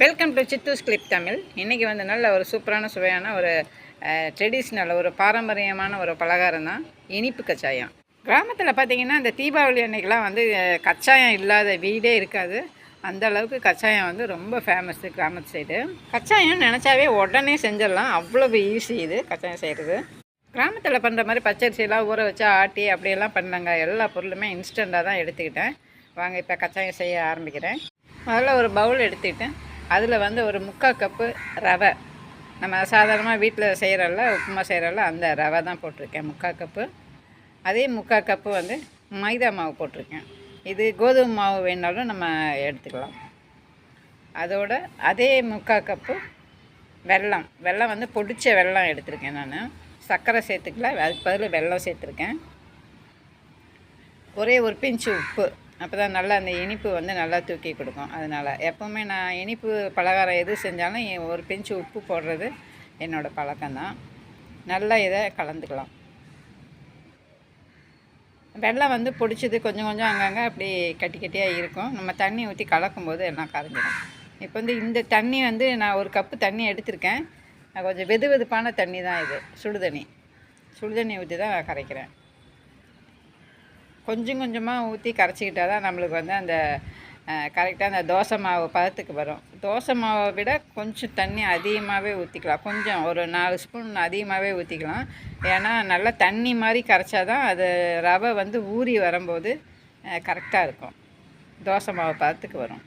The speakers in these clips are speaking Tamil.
வெல்கம் டு சித்தூஸ் கிளிப் தமிழ் இன்றைக்கி வந்து நல்ல ஒரு சூப்பரான சுவையான ஒரு ட்ரெடிஷ்னல் ஒரு பாரம்பரியமான ஒரு பலகாரம் தான். இனிப்பு கச்சாயம். கிராமத்தில் பார்த்திங்கன்னா இந்த தீபாவளி அன்னைக்கெலாம் வந்து கச்சாயம் இல்லாத வீடே இருக்காது. அந்த அளவுக்கு கச்சாயம் வந்து ரொம்ப ஃபேமஸ்ஸு கிராமத்து சைடு கச்சாயம் நினச்சாவே உடனே செஞ்சிடலாம். அவ்வளவு ஈஸி இது கச்சாயம் செய்கிறது கிராமத்தில் பண்ணுற மாதிரி பச்சரிசியெல்லாம் ஊற வச்சு ஆட்டி அப்படியெல்லாம் பண்ணாங்க. எல்லா பொருளுமே இன்ஸ்டண்ட்டாக தான் எடுத்துக்கிட்டேன். வாங்க இப்போ கச்சாயம் செய்ய ஆரம்பிக்கிறேன். முதல்ல ஒரு பவுல் எடுத்துக்கிட்டேன். அதில் வந்து ஒரு முக்கால் கப்பு ரவை. நம்ம சாதாரணமாக வீட்டில் செய்கிறல்ல உப்புமா செய்கிறல்ல அந்த ரவை தான் போட்டிருக்கேன் முக்கால் கப்பு. அதே முக்கால் கப்பு வந்து மைதா மாவு போட்டிருக்கேன். இது கோதுமை மாவு வேணாலும் நம்ம எடுத்துக்கலாம். அதோட அதே முக்கால் கப்பு வெல்லம். வெல்லம் வந்து பொடிச்ச வெல்லம் எடுத்திருக்கேன் நான். சர்க்கரை சேர்த்துக்கல அதுக்கு பதில் வெல்லம் சேர்த்துருக்கேன். ஒரே ஒரு பிஞ்சு உப்பு. அப்போ தான் நல்லா அந்த இனிப்பு வந்து நல்லா தூக்கி கொடுக்கும். அதனால் எப்போவுமே நான் இனிப்பு பலகாரம் எது செஞ்சாலும் ஒரு பிஞ்சு உப்பு போடுறது என்னோடய பழக்கம்தான். நல்லா இதை கலந்துக்கலாம். வெள்ளம் வந்து பிடிச்சது கொஞ்சம் கொஞ்சம் அங்கங்கே அப்படி கட்டி கட்டியாக இருக்கும். நம்ம தண்ணி ஊற்றி கலக்கும்போது எல்லாம் கரைஞ்சிடும் இப்போ வந்து இந்த தண்ணி வந்து நான் ஒரு கப்பு தண்ணி எடுத்திருக்கேன். கொஞ்சம் வெது வெதுப்பான தண்ணி தான் இது. சுடுதண்ணி. சுடுதண்ணி ஊற்றி தான் நான் கரைக்கிறேன். கொஞ்சம் கொஞ்சமாக ஊற்றி கரைச்சிக்கிட்டால் தான் நம்மளுக்கு வந்து அந்த கரெக்டாக அந்த தோசை மாவு பதத்துக்கு வரும். தோசை மாவை விட கொஞ்சம் தண்ணி அதிகமாகவே ஊற்றிக்கலாம் கொஞ்சம் ஒரு நாலு ஸ்பூன் அதிகமாகவே ஊற்றிக்கலாம் ஏன்னா நல்லா தண்ணி மாதிரி கரைச்சா தான் அது ரவை வந்து ஊறி வரும்போது கரெக்டாக இருக்கும். தோசை மாவு பதத்துக்கு வரும்.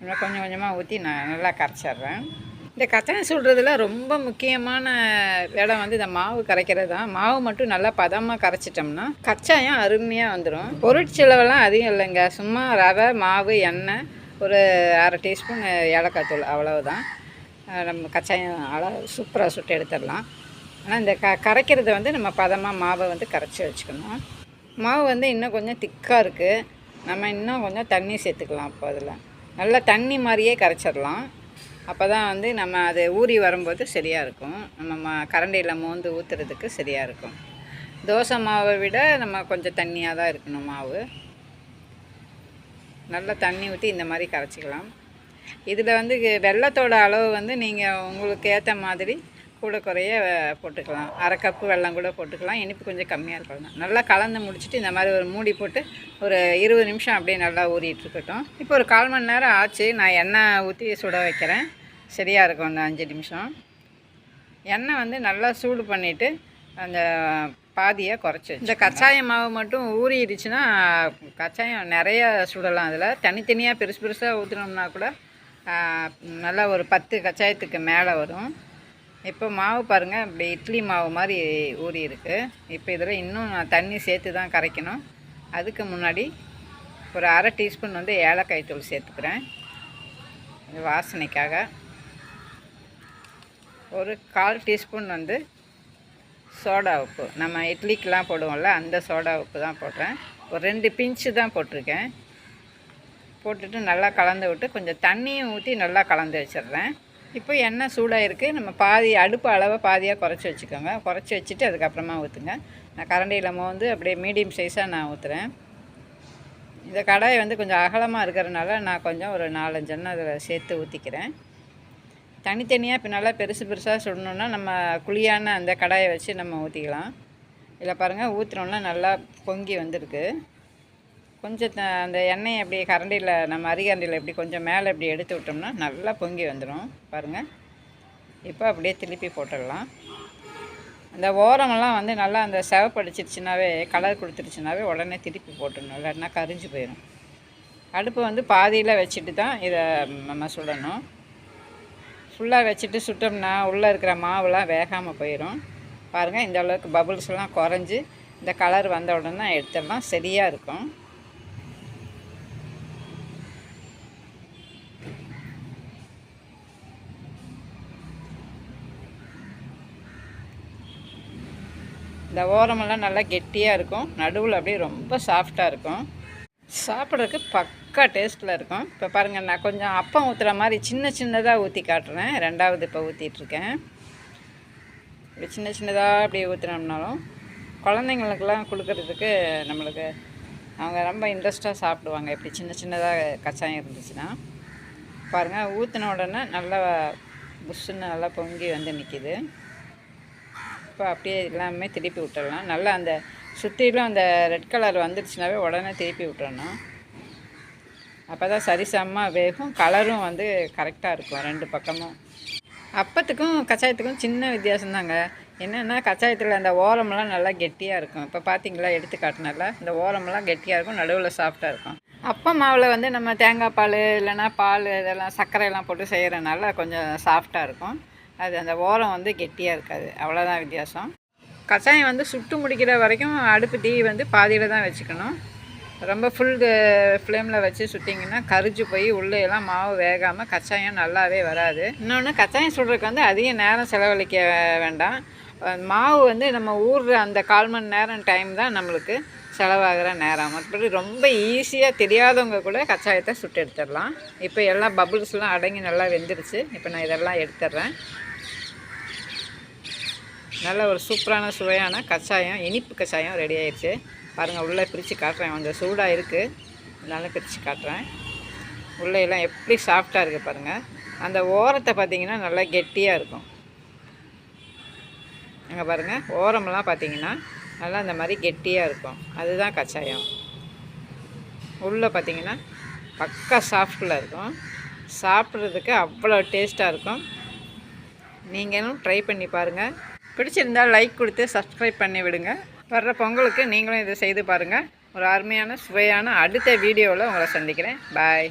இன்னும் கொஞ்சம் கொஞ்சமாக ஊற்றி நான் நல்லா கரைச்சிட்றேன். இந்த கச்சாயம் சுடுறதுல ரொம்ப முக்கியமான இடம் வந்து இந்த மாவு கரைக்கிறது தான். மாவு மட்டும் நல்லா பதமாக கரைச்சிட்டோம்னா கச்சாயம் அருமையாக வந்துடும் பொருட்செலவெல்லாம் அதிகம் இல்லைங்க. சும்மா ரவை மாவு எண்ணெய் ஒரு அரை டீஸ்பூன் ஏலக்காய் தூள் அவ்வளவுதான். நம்ம கச்சாயம் அழ சூப்பராக சுட்டு எடுத்துடலாம். ஆனால் இந்த க கரைக்கிறது வந்து நம்ம பதமாக மாவை வந்து கரைச்சி வச்சுக்கணும். மாவு வந்து இன்னும் கொஞ்சம் திக்காக இருக்குது நம்ம இன்னும் கொஞ்சம் தண்ணி சேர்த்துக்கலாம் அப்போ அதில். நல்லா தண்ணி மாதிரியே கரைச்சிடலாம். அப்போ தான் வந்து நம்ம அது ஊறி வரும்போது சரியாக இருக்கும். நம்ம கரண்டியில் மோந்து ஊற்றுறதுக்கு சரியாக இருக்கும். தோசை மாவை விட நம்ம கொஞ்சம் தண்ணியாக தான் இருக்கணும் மாவு. நல்லா தண்ணி ஊற்றி இந்த மாதிரி கரைச்சிக்கலாம். இதில் வந்து வெள்ளத்தோட அளவு வந்து நீங்கள் உங்களுக்கு ஏற்ற மாதிரி கூட குறைய போட்டுக்கலாம். அரை கப்பு வெல்லம் கூட போட்டுக்கலாம். இனிப்பு கொஞ்சம் கம்மியாக இருக்கலாம் நல்லா கலந்து முடிச்சுட்டு இந்த மாதிரி ஒரு மூடி போட்டு ஒரு இருபது நிமிஷம் அப்படியே நல்லா ஊறிட்டுருக்கட்டும் இப்போ ஒரு கால் மணி நேரம் ஆச்சு. நான் எண்ணெய் ஊற்றி சுட வைக்கிறேன். சரியாக இருக்கும் அந்த அஞ்சு நிமிஷம். எண்ணெய் வந்து நல்லா சூடு பண்ணிவிட்டு அந்த பாதியை குறைச்சி இந்த கச்சாய மாவு மட்டும் ஊறிடுச்சுன்னா கச்சாயம் நிறைய சுடலாம் அதில். தனித்தனியாக பெருசு பெருசாக ஊற்றினோம்னா கூட நல்லா ஒரு பத்து கச்சாயத்துக்கு மேலே வரும். இப்போ மாவு பாருங்கள் இப்படி இட்லி மாவு மாதிரி ஊறி இருக்குது இப்போ இதில் இன்னும் நான் தண்ணி சேர்த்து தான் கரைக்கணும். அதுக்கு முன்னாடி ஒரு அரை டீஸ்பூன் வந்து ஏலக்காய் தூள் சேர்த்துக்கிறேன். வாசனைக்காக. ஒரு கால் டீஸ்பூன் வந்து சோடா உப்பு. நம்ம இட்லிக்கெலாம் போடுவோம்ல அந்த சோடா உப்பு தான் போடுறேன். ஒரு ரெண்டு பிஞ்சு தான் போட்டிருக்கேன். போட்டுட்டு நல்லா கலந்து விட்டு கொஞ்சம் தண்ணியும் ஊற்றி நல்லா கலந்து வச்சிடுறேன். இப்போ எண்ணெய் சூடாக இருக்குது நம்ம பாதி அடுப்பு அளவை பாதியாக குறைச்சி வச்சுக்கோங்க. குறைச்சி வச்சுட்டு அதுக்கப்புறமா ஊற்றுங்க நான் கரண்டியில் மோந்து அப்படியே மீடியம் சைஸாக நான் ஊற்றுறேன் இந்த கடாய் வந்து கொஞ்சம் அகலமாக இருக்கிறதுனால நான் கொஞ்சம் ஒரு நாலஞ்சு எண்ணெய் அதில் சேர்த்து ஊற்றிக்கிறேன் தனித்தனியாக இப்போ நல்லா பெருசு பெருசாக சுடணுன்னா நம்ம குழியான அந்த கடாயை வச்சு நம்ம ஊற்றிக்கலாம் இதில் பாருங்கள் ஊற்றுனோன்னா நல்லா பொங்கி வந்திருக்கு. கொஞ்சம் த- அந்த எண்ணெயை அப்படி கரண்டியில் நம்ம அரிகரண்டியில் இப்படி கொஞ்சம் மேலே இப்படி எடுத்து விட்டோம்னா நல்லா பொங்கி வந்துடும் பாருங்கள் இப்போ அப்படியே திருப்பி போட்டுடலாம். அந்த ஓரமெல்லாம் வந்து நல்லா அந்த செவப்படிச்சிருச்சுனாவே கலர் கொடுத்துருச்சுனாவே உடனே திருப்பி போட்டுடணும். இல்லைன்னா கரிஞ்சு போயிடும் அடுப்பு வந்து பாதியில் வச்சுட்டு தான் இதை நம்ம சுடணும். ஃபுல்லாக வச்சுட்டு சுட்டோம்னா உள்ளே இருக்கிற மாவுலாம் வேகாமல் போயிடும் பாருங்கள் இந்த அளவுக்கு பபுள்ஸ்லாம் குறைஞ்சி இந்த கலர் வந்த உடனே எடுத்துடலாம். சரியாக இருக்கும். இந்த ஓரமெல்லாம் நல்லா கெட்டியாக இருக்கும். நடுவில் அப்படியே ரொம்ப சாஃப்டாக இருக்கும். சாப்பிட்றதுக்கு பக்கா டேஸ்ட்டில் இருக்கும். இப்போ பாருங்கள் நான் கொஞ்சம் அப்பம் ஊற்றுற மாதிரி சின்ன சின்னதாக ஊற்றி காட்டுறேன். ரெண்டாவது இப்போ ஊற்றிட்டுருக்கேன் இப்படி சின்ன சின்னதாக அப்படி ஊற்றுனோம்னாலும் குழந்தைங்களுக்கெல்லாம் கொடுக்கறதுக்கு நம்மளுக்கு அவங்க ரொம்ப இன்ட்ரெஸ்ட்டாக சாப்பிடுவாங்க. இப்படி சின்ன சின்னதாக கச்சாயம் இருந்துச்சுன்னா. பாருங்கள் ஊற்றின உடனே நல்லா புஷ்ஷுன்னு நல்லா பொங்கி வந்து நிற்கிது அப்போ அப்படியே எல்லாமே திருப்பி விட்டுடலாம் நல்லா அந்த சுற்றிலும் அந்த ரெட் கலர் வந்துடுச்சுனாவே உடனே திருப்பி விட்டுறணும். அப்போ தான் சரிசமமாக வேகும். கலரும் வந்து கரெக்டாக இருக்கும் ரெண்டு பக்கமும். அப்பத்துக்கும் கச்சாயத்துக்கும் சின்ன வித்தியாசம்தாங்க. என்னென்னா கச்சாயத்தில் அந்த ஓரமெல்லாம் நல்லா கெட்டியாக இருக்கும். இப்போ பார்த்தீங்களா எடுத்து காட்டினால இந்த ஓரமெல்லாம் கெட்டியாக இருக்கும் நடுவில் சாஃப்டாக இருக்கும். அப்பா மாவில் வந்து நம்ம தேங்காய் பால் இல்லைன்னா பால் இதெல்லாம் சர்க்கரையெல்லாம் போட்டு செய்கிறனால கொஞ்சம் சாஃப்டாக இருக்கும். அது அந்த ஓரம் வந்து கெட்டியாக இருக்காது. அவ்வளோதான் வித்தியாசம். கஷாயம் வந்து சுட்டு முடிக்கிற வரைக்கும் அடுப்பு தீ வந்து பாதியில் தான் வச்சுக்கணும். ரொம்ப ஃபுல் ஃப்ளேமில் வச்சு சுட்டிங்கன்னா கரிஞ்சு போய் உள்ளே எல்லாம் மாவு வேகாமல் கச்சாயம் நல்லாவே வராது. இன்னொன்று கச்சாயம் சுடுறதுக்கு வந்து அதிக நேரம் செலவழிக்க வேண்டாம். மாவு வந்து நம்ம ஊறுற அந்த கால் மணி நேரம் டைம் தான் நம்மளுக்கு செலவாகிற நேரம். மற்றபடி ரொம்ப ஈஸியாக தெரியாதவங்க கூட கச்சாயத்தை சுட்டு எடுத்துடலாம். இப்போ எல்லாம் பபுள்ஸ்லாம் அடங்கி நல்லா வெந்துருச்சு. இப்போ நான் இதெல்லாம் எடுத்துடுறேன். நல்ல ஒரு சூப்பரான சுவையான கச்சாயம் இனிப்பு கச்சாயம் ரெடி ஆயிடுச்சு பாருங்கள் உள்ளே பிரித்து காட்டுறேன். கொஞ்சம் சூடாக இருக்குது அதனால பிரித்து காட்டுறேன். உள்ளே எல்லாம் எப்படி சாஃப்டாக இருக்குது பாருங்கள் அந்த ஓரத்தை பார்த்தீங்கன்னா நல்லா கெட்டியாக இருக்கும். அங்கே பாருங்கள் ஓரமெல்லாம் பார்த்திங்கன்னா நல்லா இந்த மாதிரி கெட்டியாக இருக்கும். அதுதான் கச்சாயம் உள்ளே பார்த்தீங்கன்னா பக்கா சாஃப்டில் இருக்கும். சாப்பிட்றதுக்கு அவ்வளோ டேஸ்ட்டாக இருக்கும். நீங்களும் ட்ரை பண்ணி பாருங்கள் பிடிச்சிருந்தால் லைக் கொடுத்து சப்ஸ்கிரைப் பண்ணி விடுங்க. வர்ற பொங்கலுக்கு நீங்களும் இதை செய்து பாருங்கள் ஒரு அருமையான சுவையான அடுத்த வீடியோவில் உங்களை சந்திக்கிறேன். பாய்